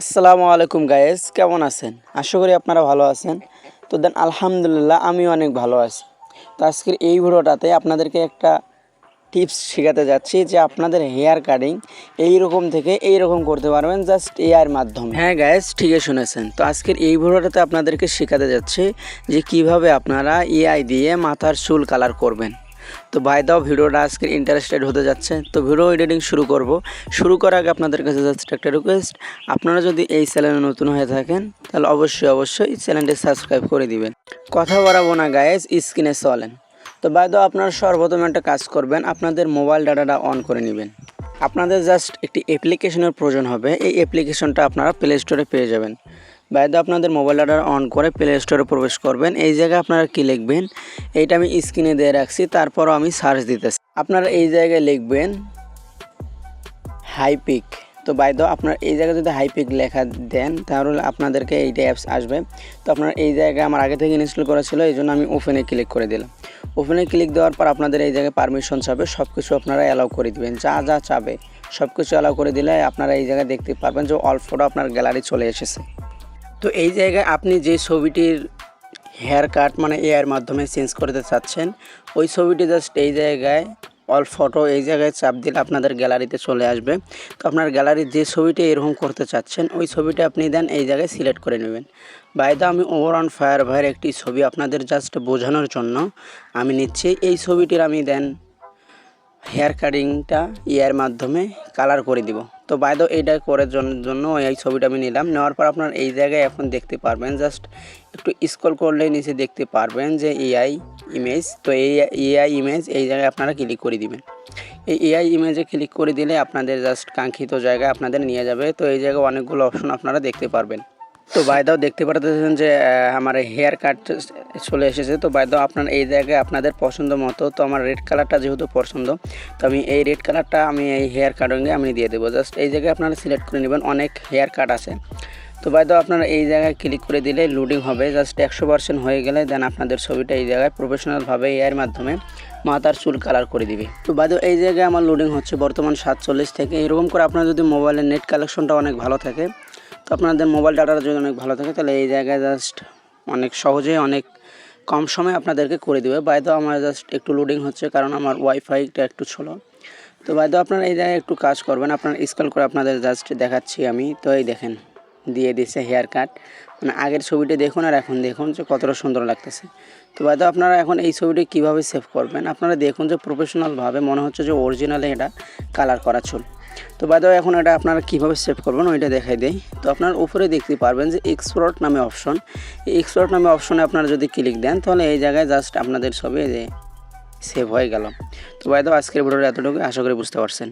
আসসালামু আলাইকুম গায়েস কেমন আছেন? আশা করি আপনারা ভালো আছেন। তো দেন, আলহামদুলিল্লাহ আমি অনেক ভালো আছি। তো আজকের এই ভিডিওটাতে আপনাদেরকে একটা টিপস শেখাতে যাচ্ছি যে আপনাদের হেয়ার কাটিং এই রকম থেকে এই রকম করতে পারবেন জাস্ট এআইয়ের মাধ্যমে। হ্যাঁ গায়েস ঠিকই শুনেছেন। তো আজকের এই ভিডিওটাতে আপনাদেরকে শেখাতে যাচ্ছি যে কীভাবে আপনারা এআই দিয়ে মাথার চুল কালার করবেন। তো ভাই দাও ভিডিওটা আজকে ইন্টারেস্টেড হতে যাচ্ছে। তো ভিডিও এডিটিং শুরু করব। শুরু করার আগে আপনাদের কাছে জাস্ট একটা রিকোয়েস্ট আপনারা যদি এই চ্যানেলে নতুন হয়ে থাকেন, তাহলে অবশ্যই অবশ্যই চ্যানেলটি সাবস্ক্রাইব করে দিবেন। কথা বাড়াবো না গায়েস স্ক্রিনে চলেন। তো বাই দাও আপনারা সর্বপ্রথম একটা কাজ করবেন, আপনাদের মোবাইল ডাটাটা অন করে নেবেন। আপনাদের জাস্ট একটি অ্যাপ্লিকেশনের প্রয়োজন হবে। এই অ্যাপ্লিকেশনটা আপনারা প্লে স্টোরে পেয়ে যাবেন। বাইরে আপনাদের মোবাইল ডাটা অন করে প্লে স্টোরে প্রবেশ করবেন। এই জায়গায় আপনারা কি লিখবেন? এইটা আমি স্ক্রিনে দিয়ে রাখছি, তারপরও আমি সার্চ দিতেছি। আপনারা এই জায়গায় লিখবেন হাইপিক তো বাই দাও আপনার এই জায়গায় যদি হাইপিক লেখা দেন, তাহলে আপনাদেরকে এইটা অ্যাপস আসবে। তো আপনার এই জায়গায় আমার আগে থেকে ইনস্টল করা ছিল, এই জন্য আমি ওপেনে ক্লিক করে দিলাম। ওপেনে ক্লিক দেওয়ার পর আপনাদের এই জায়গায় পারমিশন চাবে সব কিছু আপনারা অ্যালাউ করে দিবেন। যা যা চাবে সব কিছু অ্যালাউ করে দিলে আপনারা এই জায়গায় দেখতে পারবেন যে অল ফটো আপনার গ্যালারি চলে এসেছে। তো এই জায়গায় আপনি যে ছবিটির হেয়ার কাট মানে এআইয়ের মাধ্যমে চেঞ্জ করতে চাচ্ছেন, ওই ছবিটি জাস্ট এই জায়গায় অল ফটো এই জায়গায় চাপ দিলে আপনাদের গ্যালারিতে চলে আসবে। তো আপনার গ্যালারির যে ছবিটি এরকম করতে চাচ্ছেন, ওই ছবিটা আপনি দেন, এই জায়গায় সিলেক্ট করে নেবেন। বাইদা আমি ওভার অন ফায়ার ভাইয়ের একটি ছবি আপনাদের জাস্ট বোঝানোর জন্য আমি নিচ্ছি। এই ছবিটির আমি দেন হেয়ার কাটিংটা ইয়ার মাধ্যমে কালার করে দিব। তো বাইদ এইটা করার জন্য এই ছবিটা আমি নিলাম। নেওয়ার পর আপনার এই জায়গায় এখন দেখতে পারবেন জাস্ট একটু স্ক্রল করলে নিচে দেখতে পারবেন যে এআই ইমেজ তো এই এআই ইমেজ এই জায়গায় আপনারা ক্লিক করে দিবেন। এই এআই ইমেজে ক্লিক করে দিলে আপনাদের জাস্ট কাঙ্ক্ষিত জায়গায় আপনাদের নিয়ে যাবে। তো এই জায়গায় অনেকগুলো অপশন আপনারা দেখতে পারবেন। তো বাইদাও দেখতে পারতেছেন যে আমার হেয়ার কাট চলে এসেছে। তো বাইদাও আপনার এই জায়গায় আপনাদের পছন্দ মতো। তো আমার রেড কালারটা যেহেতু পছন্দ, তো আমি এই রেড কালারটা আমি এই হেয়ার কাটিংয়ে আমি দিয়ে দেবো। জাস্ট এই জায়গায় আপনারা সিলেক্ট করে নেবেন, অনেক হেয়ার কাট আছে। তো বাইদাও আপনারা এই জায়গায় ক্লিক করে দিলে লোডিং হবে, জাস্ট একশো পার্সেন্ট হয়ে গেলে দেন আপনাদের ছবিটা এই জায়গায় প্রফেশনালভাবে এর মাধ্যমে মাথার চুল কালার করে দিবে। তো বাইদেও এই জায়গায় আমার লোডিং হচ্ছে বর্তমান সাতচল্লিশ থেকে। এরকম করে আপনার যদি মোবাইলের নেট কালেকশনটা অনেক ভালো থাকে আপনাদের মোবাইল ডাটাটা যদি অনেক ভালো থাকে, তাহলে এই জায়গায় জাস্ট অনেক সহজে অনেক কম সময়ে আপনাদেরকে করে দেবে। বাইদেও আমার জাস্ট একটু লোডিং হচ্ছে, কারণ আমার ওয়াইফাইটা একটু ছোলো তো বাইদেও আপনারা এই জায়গায় একটু কাজ করবেন। আপনার স্কল করে আপনাদের জাস্ট দেখাচ্ছি আমি। তো এই দেখেন। দিয়ে দিছে হেয়ার কাট মানে আগের ছবিটি দেখুন আর এখন দেখুন যে কতটা সুন্দর লাগতেছে। তো বাইদেও আপনারা এখন এই ছবিটি কীভাবে সেভ করবেন? আপনারা দেখুন যে প্রফেশনালভাবে মনে হচ্ছে যে অরিজিনালে এটা কালার করা চুল। তো বাইদেও এখন এটা আপনারা কীভাবে সেভ করবেন ওইটা দেখাই দেই। তো আপনার উপরে দেখতে পারবেন যে এক্সপোর্ট নামে অপশন এই এক্সপোর্ট নামে অপশনে আপনারা যদি ক্লিক দেন, তাহলে এই জায়গায় জাস্ট আপনাদের ছবি যে সেভ হয়ে গেল। তো বাইদেও আজকের ভিডিওটা এতটুকু আশা করি বুঝতে পারছেন।